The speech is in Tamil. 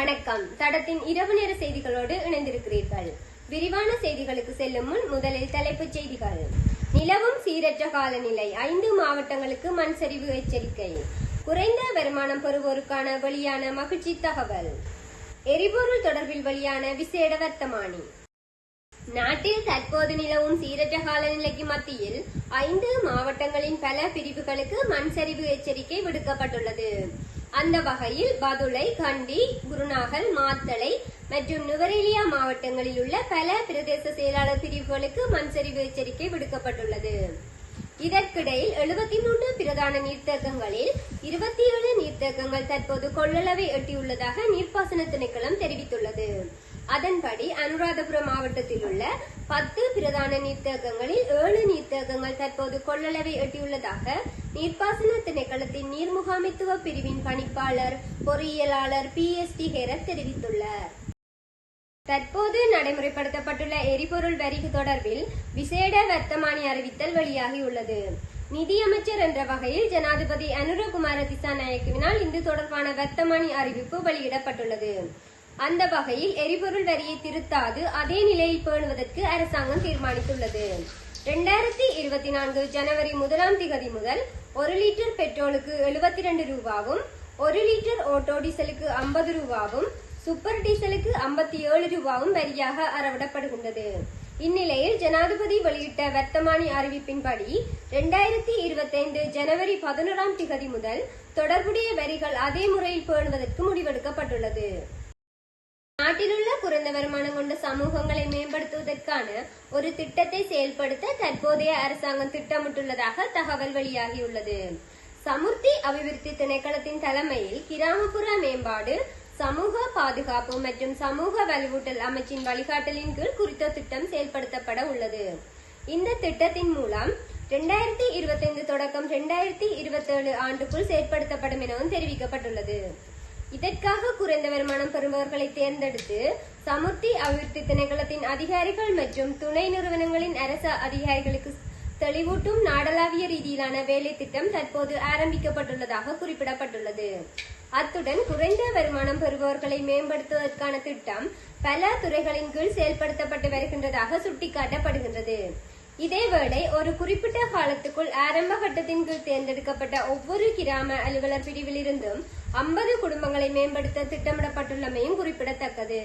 வணக்கம். தடத்தின் இரவு நேர செய்திகளோடு இணைந்திருக்கிறீர்கள். விரிவான செய்திகளுக்கு செல்லும் முன் முதலில் தலைப்புச் செய்திகள். நிலவும் சீரற்ற காலநிலை ஐந்து மாவட்டங்களுக்கு மண் சரிவு எச்சரிக்கை. குறைந்த வருமானம் பெறுவோருக்கான வெளியான மகிழ்ச்சி தகவல். எரிபொருள் தொடர்பில் வெளியான விசேட வர்த்தமானி. நாட்டில் தற்போது நிலவும் சீரற்ற காலநிலைக்கு மத்தியில் ஐந்து மாவட்டங்களின் பல பிரிவுகளுக்கு மண் சரிவு எச்சரிக்கை விடுக்கப்பட்டுள்ளது. அந்த வகையில் பதுளை கண்டி குருநாகல் மாத்தளை மற்றும் நுவரெலியா மாவட்டங்களில் உள்ள பல பிரதேச செயலாளர் பிரிவுகளுக்கு மண் சரிவு எச்சரிக்கை விடுக்கப்பட்டுள்ளது. இதற்கிடையில் எழுபத்தி மூன்று பிரதான நீர்த்தேக்கங்களில் இருபத்தி ஏழு நீர்த்தேக்கங்கள் தற்போது கொள்ளளவை எட்டியுள்ளதாக நீர்ப்பாசன திணைக்களம் தெரிவித்துள்ளது. அதன்படி அனுராதபுரம் மாவட்டத்தில் உள்ள பத்து பிரதான நீர்த்தேக்கங்களில் ஏழு நீர்த்தேக்கங்கள் தற்போது கொள்ளளவை எட்டியுள்ளதாக நீர்ப்பாசன திணைக்களத்தின் நீர் முகாமைத்துவ பிரிவின் பணிப்பாளர் பொறியியலாளர் பி எஸ் டி ஹெரத் தெரிவித்துள்ளார். தற்போது நடைமுறைப்படுத்தப்பட்டுள்ள எரிபொருள் வரி தொடர்பில் விசேட வர்த்தமானி அறிவித்தல் வெளியாகியுள்ளது. நிதியமைச்சர் என்ற வகையில் ஜனாதிபதி அனுரகுமார திசாநாயக்கவினால் இது தொடர்பான வர்த்தமானி அறிவிப்பு வெளியிடப்பட்டுள்ளது. அந்த வகையில் எரிபொருள் வரியை திருத்தாது அதே நிலையில் பேணுவதற்கு அரசாங்கம் தீர்மானித்துள்ளது. இரண்டாயிரத்தி இருபத்தி நான்கு ஜனவரி முதலாம் திகதி முதல் ஒரு லிட்டர் பெட்ரோலுக்கு எழுபத்தி ரெண்டு ரூபாவும் ஒரு லிட்டர் ஓட்டோ டீசலுக்கு ஐம்பது ரூபாவும் சூப்பர் டீசலுக்கு ஐம்பத்தி ஏழு ரூபாவும் வரியாக அறவிடப்படுகின்றது. இந்நிலையில் ஜனாதிபதி வெளியிட்ட வர்த்தமானி அறிவிப்பின்படி இரண்டாயிரத்தி இருபத்தைந்து ஜனவரி பதினோராம் திகதி முதல் தொடர்புடைய வரிகள் அதே முறையில் பேணுவதற்கு முடிவெடுக்கப்பட்டுள்ளது. நாட்டிலுள்ள குறைந்த வருமானம் கொண்ட சமூகங்களை மேம்படுத்துவதற்கான ஒரு திட்டத்தை செயல்படுத்த தற்போதைய அரசாங்கம் திட்டமிட்டுள்ளதாக தகவல் வெளியாகியுள்ளது. சமுர்த்தி அபிவிருத்தி திணைக்களத்தின் தலைமையில் கிராமப்புற மேம்பாடு சமூக பாதுகாப்பு மற்றும் சமூக வலுவூட்டல் அமைச்சின் வழிகாட்டலின் கீழ் குறித்த திட்டம் செயல்படுத்தப்பட உள்ளது. இந்த திட்டத்தின் மூலம் இரண்டாயிரத்தி இருபத்தைந்து தொடக்கம் இரண்டாயிரத்தி இருபத்தேழு ஆண்டுக்குள் செயற்படுத்தப்படும் எனவும் தெரிவிக்கப்பட்டுள்ளது. இதற்காக குறைந்த வருமானம் பெறுபவர்களை தேர்ந்தெடுத்து சமுர்த்தி அபிவிருத்தி திணைக்களத்தின் அதிகாரிகள் மற்றும் துணை நிறுவனங்களின் அரசு அதிகாரிகளுக்கு தெளிவூட்டும் நாடளாவிய ரீதியிலான வேலை திட்டம் தற்போது ஆரம்பிக்கப்பட்டுள்ளதாக குறிப்பிடப்பட்டுள்ளது. அத்துடன் குறைந்த வருமானம் பெறுபவர்களை மேம்படுத்துவதற்கான திட்டம் பல துறைகளின் கீழ் செயல்படுத்தப்பட்டு வருகின்றதாக சுட்டிக்காட்டப்படுகின்றது. இதேவேளை ஒரு குறிப்பிட்ட காலத்துக்குள் ஆரம்ப கட்டத்தின் கீழ் தேர்ந்தெடுக்கப்பட்ட ஒவ்வொரு கிராம அலுவலர் பிரிவிலிருந்தும் ஐம்பது குடும்பங்களை மேம்படுத்த திட்டமிடப்பட்டுள்ளமையும் குறிப்பிடத்தக்கது.